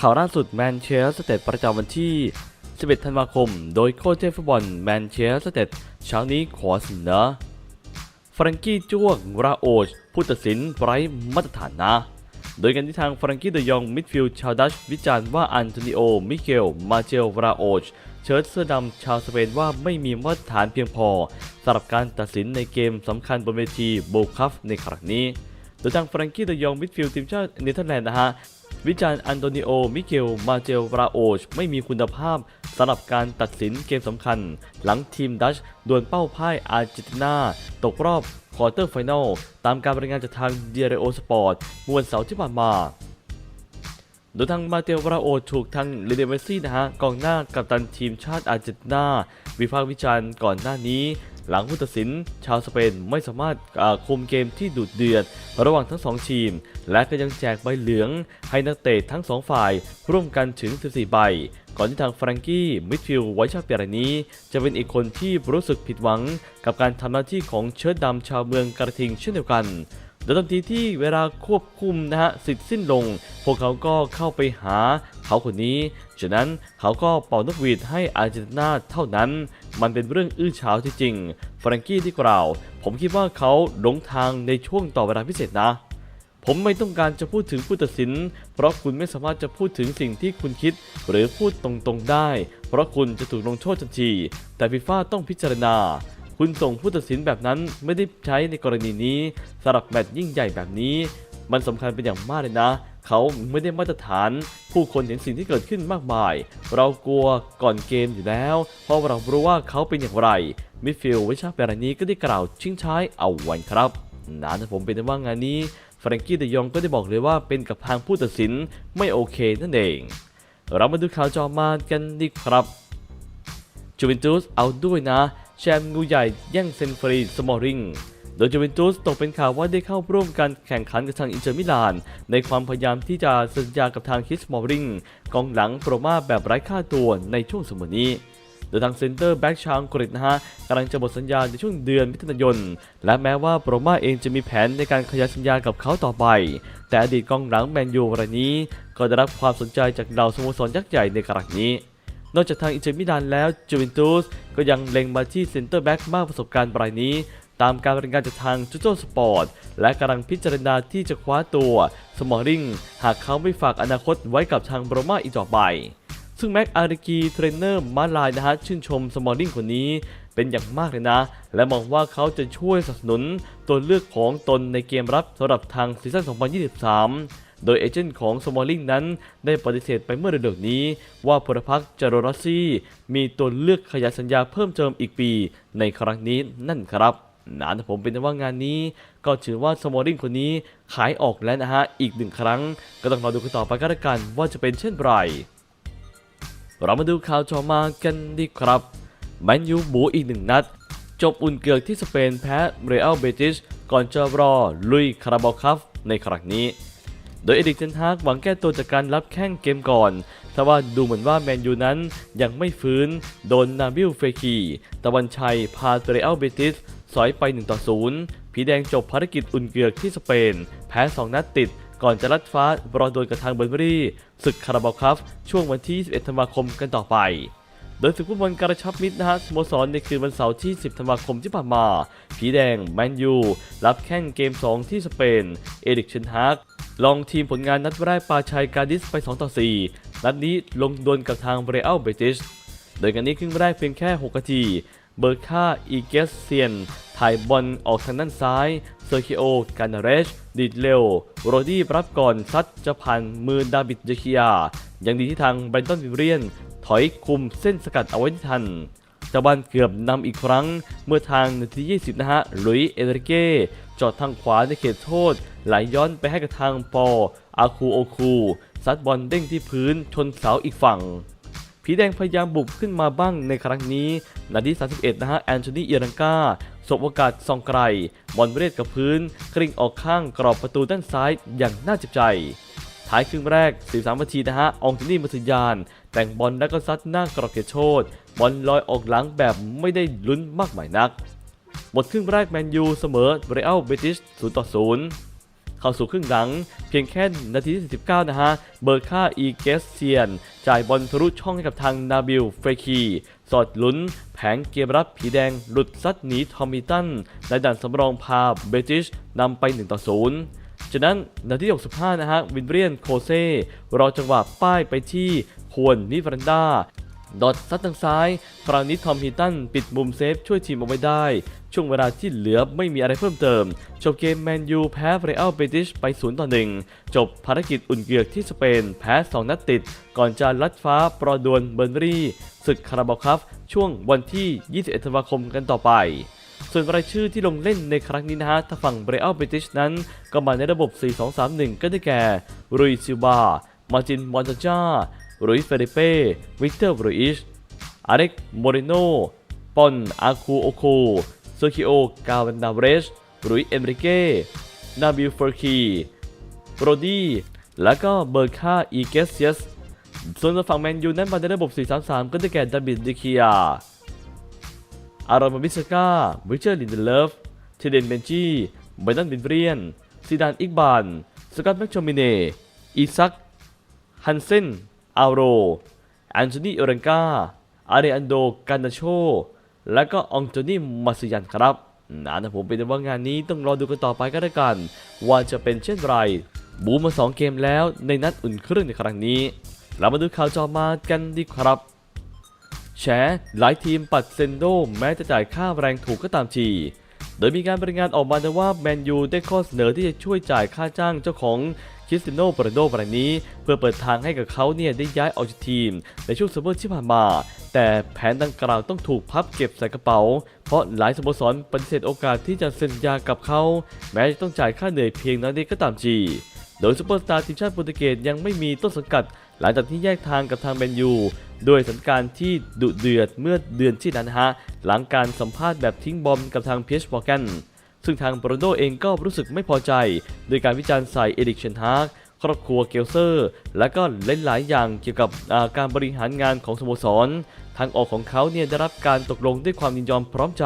ข่าวล่าสุดแมนเชสเตอร์ประจำวันที่ 11 ธันวาคม โดยโค้ชเทพฟุตบอลแมนเชสเตอร์เช้านี้ขอเสนอฟรังกี้จ้วงราโอชผู้ตัดสินไร้มาตรฐานนะโดยการที่ทางฟรังกี้เดยองมิดฟิลด์ชาวดัชวิจารณ์ว่าอันโตนิโอ มิเกล มาเจลราโอชเชิดเสื้อดำชาวสเปนว่าไม่มีมาตรฐานเพียงพอสำหรับการตัดสินในเกมสำคัญบนเวทีโบว์คัพในครั้งนี้ โดยทางฟรังกี้เดยองมิดฟิลด์ทีมชาติเนเธอร์แลนด์นะฮะ วิจารณ์อันโตนิโอ มิเกล มาเจลราโอช ไม่มีคุณภาพสำหรับการตัดสินเกมสำคัญ หลังทีมดัชดวลเป้าพ่ายอาร์เจนตินา ตกรอบควอเตอร์ไฟแนล ตามการรายงานจากทางเดียร์โอสปอร์ตเมื่อวันเสาร์ที่ผ่านมา โดยทางมาเตลราโอถูกทางเลเดเมซี่นะฮะกองหน้ากัปตันทีมชาติอาร์เจนตินา วิพากษ์วิจารณ์ก่อนหน้านี้ หลังผู้ตัดสินชาวสเปนไม่สามารถคุมเกมที่ดุเดือด ระหว่างทั้งสองทีม และก็ยังแจกใบเหลืองให้นักเตะทั้งสองฝ่าย ร่วมกันถึง 14 ใบ ก่อนที่ทางฟรังกี้มิดฟิลด์ไวชาเปียรนี้ จะเป็นอีกคนที่รู้สึกผิดหวัง กับการทำหน้าที่ของเชิดดำชาวเมืองกระทิงเช่นเดียวกัน โดยทันทีที่เวลาควบคุมนะฮะสิทธิ์สิ้นลง พวกเขาก็เข้าไปหาเขาคนนี้จากนั้นเขาก็เป่านกหวีดให้อาร์เจนตินาเท่านั้น มันเป็นเรื่องอื้อฉาวที่จริงฟรังกี้ที่กล่าว ผมคิดว่าเขาหลงทางในช่วงต่อเวลาพิเศษนะ ผมไม่ต้องการจะพูดถึงผู้ตัดสิน เพราะคุณไม่สามารถจะพูดถึงสิ่งที่คุณคิด หรือพูดตรงๆได้ เพราะคุณจะถูกลงโทษทันที แต่ฟีฟ่าต้องพิจารณา คุณส่งผู้ตัดสินแบบนั้นไม่ได้ใช้ในกรณีนี้สำหรับแมตช์ยิ่งใหญ่แบบนี้ มันสำคัญเป็นอย่างมากเลยนะ เขาไม่ได้มาตรฐาน ผู้คนเห็นสิ่งที่เกิดขึ้นมากมาย เรากลัวก่อนเกมอยู่แล้ว เพราะเรารู้ว่าเขาเป็นอย่างไรมิดฟิลด์วิชาเปรนี้ก็ได้กล่าวชิงช้ายเอาไว้ครับนะถ้าผมเป็นว่างานนี้แฟรงกี้เดยองก็ได้บอกเลยว่าเป็นกับทางผู้ตัดสินไม่โอเคนั่นเอง เรามาดูข่าวจอมากันดีครับจูเวนตุสเอาด้วยนะ แชมป์งูใหญ่แย่งเซนฟรีสมอริงโดยจูเวนตุสตกเป็นข่าวว่าได้เข้าร่วมการแข่งขันกับทางอินเตอร์มิลาน ในความพยายามที่จะสัญญากับทางคิสมอริงกองหลังโปรมาแบบไร้ค่าตัวในช่วงสมัยนี้โดยทางเซนเตอร์แบ็กชาวอังกฤษนะฮะกำลังจะหมดสัญญาในช่วงเดือนมิถุนายน และแม้ว่าโปรมาเองจะมีแผนในการขยายสัญญากับเขาต่อไป แต่อดีตกองหลังแมนยูรายนี้ ก็ได้รับความสนใจจากเหล่าสโมสรยักษ์ใหญ่ในครั้งนี้ นอกจากทางอินเตอร์มิลานแล้วจูเวนตุสก็ยังเล็งมาที่เซนเตอร์แบ็กมากประสบการณ์รายนี้ ตามการรายงานจากทางจูโจสปอร์ตและกำลังพิจารณาที่จะคว้าตัวสมอริงหากเขาไม่ฝากอนาคตไว้กับทางโรม่าอีกต่อไปซึ่งแม็กอาริกีเทรนเนอร์มาลายนะฮะชื่นชมสมอลลิงคนนี้เป็นอย่างมากเลยนะ และมองว่าเขาจะช่วยสนับสนุนตัวเลือกของตนในเกมรับสำหรับทางซีซั่น 2023 โดยเอเจนต์ของสมอลลิงนั้นได้ปฏิเสธไปเมื่อเร็วๆนี้ ว่าพลพรรคจารรอซี่มีตัวเลือกขยายสัญญาเพิ่มเติมอีกปี ในครั้งนี้นั่นครับนะแต่ผมเป็นว่างานนี้ ก็ถือว่าสมอลลิงคนนี้ขายออกแล้วนะฮะ อีกหนึ่งครั้ง ก็ต้องรอดูกันต่อไปกันละกันว่าจะเป็นเช่นไรเรามาดูข่าวต่อมากันดีครับแมนยูบูอีกหนึ่งนัด จบอุ่นเกือกที่สเปนแพ้เรอัลเบติสก่อนจะรอลุยคาราบาลคัพในครั้งนี้ โดยเอดิกเทนฮากหวังแก้ตัวจากการรับแข้งเกมก่อนแต่ว่าดูเหมือนว่าแมนยูนั้นยังไม่ฟื้น โดนนาบิลเฟคีตะวันชัยพาเรอัลเบติสสอยไป1ต่อ0ผีแดงจบภารกิจอุ่นเกือกที่สเปน แพ้ 2 นัดติดก่อนจะลัดฟ้ารอโดนกับทางเบอร์เบอรี่ศึกคาราบาลคัพช่วงวันที่ 21 ธันวาคมกันต่อไป โดยศึกฟุตบอลกระชับมิตรนะฮะสโมสรในคืนวันเสาร์ที่ 10 ธันวาคมที่ผ่านมา ผีแดงแมนยูรับแข้งเกม 2 ที่สเปน เอริกเชนฮาก ลองทีมผลงานนัดแรกปาชัยการดิสไป 2 ต่อ 4 นัดนี้ลงดวลกับทางเรอัลเบติสโดยกันนี้ครึ่งแรกเพียงแค่ 6 นาที เบอร์ค่าอีเกสเซียน ถ่ายบอลออกทางด้านซ้าย เซอร์คิโอ การนาเรช ดีดเร็ว โรดี้รับก่อนซัดจะผ่านมือดาบิดเจคิยา ยังดีที่ทางแบรนตันวิเรียน ถอยคุมเส้นสกัดเอาไว้ทัน เจ้าบ้านเกือบนำอีกครั้ง เมื่อทางนาที 20 นะฮะลุยเอเริเก้จอดทางขวาในเขตโทษ ไหลย้อนไปให้กับทางปออาคูโอคูซัดบอลเด้งที่พื้นชนเสาอีกฝั่งผีแดงพยายามบุกขึ้นมาบ้างในครั้งนี้ นาที 31 นะฮะ แอนโทนีเอรังกาสบโอกาสส่องไกล บอลเรียดกับพื้น กริ่งออกข้างกรอบประตูด้านซ้ายอย่างน่าเจ็บใจ ท้ายครึ่งแรก 43นาทีนะฮะอองตินี่มาสัญญาณแต่งบอลแล้วก็ซัดหน้ากรอบเขตโทษบอลลอยออกหลังแบบไม่ได้ลุ้นมากมายนัก หมดครึ่งแรกแมนยูเสมอเรอัลเบติส0ต่อ0เข้าสู่ครึ่งหลัง เพียงแค่นาทีที่ 49 นะฮะ เบอร์ค่าอีเกสเซียน จ่ายบอลทะลุช่องให้กับทางนาบิลเฟรคี สอดลุ้น แผงเกมรับผีแดงหลุดซัดหนีทอมมิตันและดันสำรองพาเบติชนำไป1ต่อ0 จากนั้นนาที่65 นะฮะวินเรียนโคเซรอจังหวะป้ายไปที่ควรนิฟรันดาดอดซัดทางซ้ายคราวนี้ทอมฮิตันปิดมุมเซฟช่วยทีมเอาไว้ได้ ช่วงเวลาที่เหลือไม่มีอะไรเพิ่มเติม จบเกมแมนยูแพ้เรอัลเบติชไป 0 ต่อ 1 จบภารกิจอุ่นเกือกที่สเปน แพ้ 2 นัดติด ก่อนจะลัดฟ้าปรอดวนเบอร์รี่ศึกคาราบาคัพช่วงวันที่ 21 ธันวาคมกันต่อไป ส่วนรายชื่อที่ลงเล่นในครั้งนี้นะฮะถ้าฝั่งเบรอัลเบติชนั้นก็มาในระบบ 4-2-3-1 ก็ได้แก่รุยซิบา มาจินมอนตาจารุยเฟเดเป้ วิกเตอร์บรูอิชอาเล็กโมเรโนปอน อาคูโอโคเซอร์คิโอกาวันดาเรสรุยเอมริเก้ นาบิลเฟอร์คีโรดี้และก็เบอร์คาอีเกสเซียสส่วนฝั่งแมนยูนั้นมาในระบบ 4-3-3 ก็ได้แก่ดับบิดดิคิอา อารอนมาบิสกาวิเชอร์ลินเดเลฟ เทเดนเบนจีไบรตันบินเรียนซิดานอิกบาน สกอตแมคโชมิเน อีซัก ฮันเซน อาโร แอนโทนีเอเรนกา อาริอันโด กานาโช และก็องโตนีมาซิยันครับนะผมเป็นว่างานนี้ต้องรอดูกันต่อไปก็แล้วกัน ว่าจะเป็นเช่นไร บูมมา 2 เกมแล้วในนัดอุ่นเครื่องในครั้งนี้ เรามาดูข่าวจอมากันดีครับ แฉหลายทีมปัดเซนโดแม้จะจ่ายค่าแรงถูกก็ตามทีโดยมีการบรายงานออกมาว่าแมนยูได้ข้อเสนอที่จะช่วยจ่ายค่าจ้างเจ้าของคริสติโนโปรโดรายนี้ เพื่อเปิดทางให้กับเขาเนี่ยได้ย้ายออกจากทีม ในช่วงซัมเมอร์ที่ผ่านมา แต่แผนดังกล่าวต้องถูกพับเก็บใส่กระเป๋า เพราะหลายสโมสรปฏิเสธโอกาสที่จะเซ็นสัญญากับเขา แม้จะต้องจ่ายค่าเหนื่อยเพียงน้อยนิดก็ตามทีโดยซูเปอร์สตาร์ทีมชาติโปรตุเกสยังไม่มีต้นสังกัด หลังจากที่แยกทางกับทางแมนยูด้วยสถานการณ์ที่ดุเดือดเมื่อเดือนที่แล้วนะฮะหลังการสัมภาษณ์แบบทิ้งบอมกับทางเพียชมอร์แกนซึ่งทางโปรโดเองก็รู้สึกไม่พอใจ โดยการวิจารณ์ใส่เอริกเชนฮาก ครอบครัวเกลเซอร์ และก็หลายๆอย่างเกี่ยวกับการบริหารงานของสโมสร ทางออกของเขาเนี่ยได้รับการตกลงด้วยความยินยอมพร้อมใจ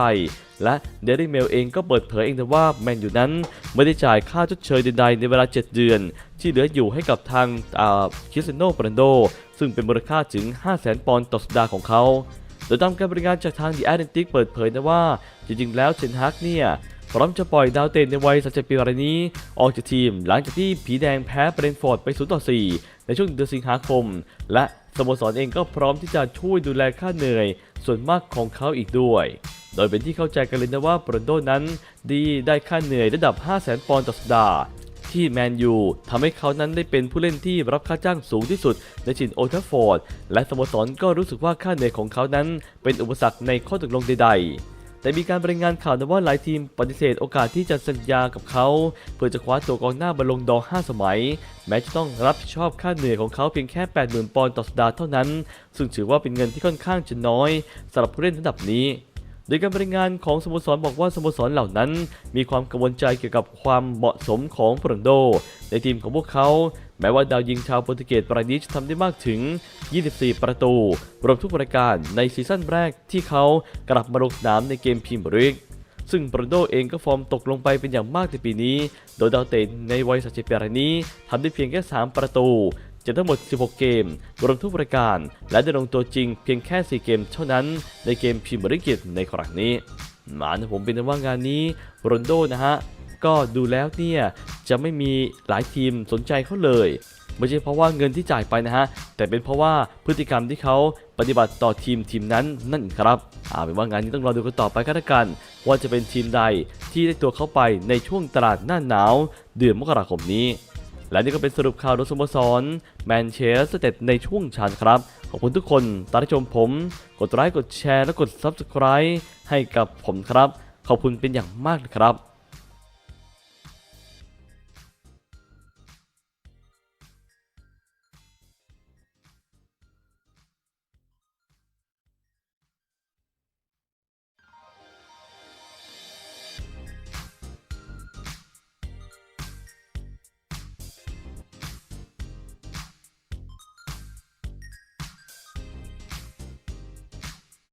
และเดลี่เมลเองก็เปิดเผยเองนะว่าแมนยูนั้นไม่ได้จ่ายค่าชดเชยใดๆในเวลา 7 เดือน ที่เหลืออยู่ให้กับทางคิสเตยโนปรันโด ซึ่งเป็นมูลค่าถึง 500,000 ปอนด์ต่อสัปดาห์ของเขาโดยตามการบริการจากทางดีแอตแลนติกเปิดเผยนะว่า จริงๆ แล้วเชนฮักเนี่ย พร้อมจะปล่อยดาวเตนในวัย37ปีรายนี้ ออกจากทีมหลังจากที่ผีแดงแพ้เบรนฟอร์ดไป0ต่อ4ในช่วงเดือนสิงหาคม และสโมสรเองก็พร้อมที่จะช่วยดูแลค่าเหนื่อย ส่วนมากของเขาอีกด้วย โดยเป็นที่เข้าใจกันเลยนะว่าโปรนโดนั้น ดีได้ค่าเหนื่อยระดับ 500,000 ปอนด์ต่อสัปดาห์ที่แมนยูทำให้เขานั้นได้เป็นผู้เล่นที่รับค่าจ้างสูงที่สุดในชินโอทัฟฟอร์ด และสโมสรก็รู้สึกว่าค่าเหนื่อยของเขานั้นเป็นอุปสรรคในข้อตกลงใดๆ แต่มีการรายงานข่าวนะว่าหลายทีมปฏิเสธโอกาสที่จะสัญญากับเขา เพื่อจะคว้าตัวกองหน้าบอลลงดอ5สมัย แม้จะต้องรับผิดชอบค่าเหนื่อยของเขาเพียงแค่ 80,000 ปอนด์ต่อสัปดาห์เท่านั้น ซึ่งถือว่าเป็นเงินที่ค่อนข้างจะน้อยสำหรับผู้เล่นระดับนี้ โดยการบรายงานของสโมสรบอกว่าสโมสรเหล่านั้น มีความกังวลใจเกี่ยวกับความเหมาะสมของโปรนโด ในทีมของพวกเขา แม้ว่าดาวยิงชาวโปรตุเกสรายนี้จะทำได้มากถึง 24 ประตู รวมทุกรายการในซีซั่นแรกที่เขากลับมาลงสนามในเกมพรีเมียร์ลีกซึ่งโปรนโดเองก็ฟอร์มตกลงไปเป็นอย่างมากในปีนี้ โดยดาวเตนในวัย 37ปีรายนี้ทำได้เพียงแค่ 3 ประตู จากทั้งหมด 16 เกม รวมทุกรายการ และได้ลงตัวจริงเพียงแค่ 4 เกมเท่านั้น ในเกมพรีเมียร์ลีกในครั้งนี้หมานะผมเป็นว่างานนี้โรนโดนะฮะ ก็ดูแล้วเนี่ย จะไม่มีหลายทีมสนใจเขาเลยไม่ใช่เพราะว่าเงินที่จ่ายไปนะฮะ แต่เป็นเพราะว่าพฤติกรรมที่เขาปฏิบัติต่อทีมทีมนั้นนั่นครับอาเป็นว่างานนี้ต้องรอดูกันต่อไปก็แล้วกัน ว่าจะเป็นทีมใดที่ได้ตัวเข้าไปในช่วงตลาดหน้าหนาว เดือนมกราคมนี้ และนี่ก็เป็นสรุปข่าวโดยสโมสรแมนเชสเตอร์ในช่วงชันครับ ขอบคุณทุกคนตามชมผม กดไลค์กดแชร์และกด Subscribe ให้กับผมครับ ขอบคุณเป็นอย่างมากนะครับ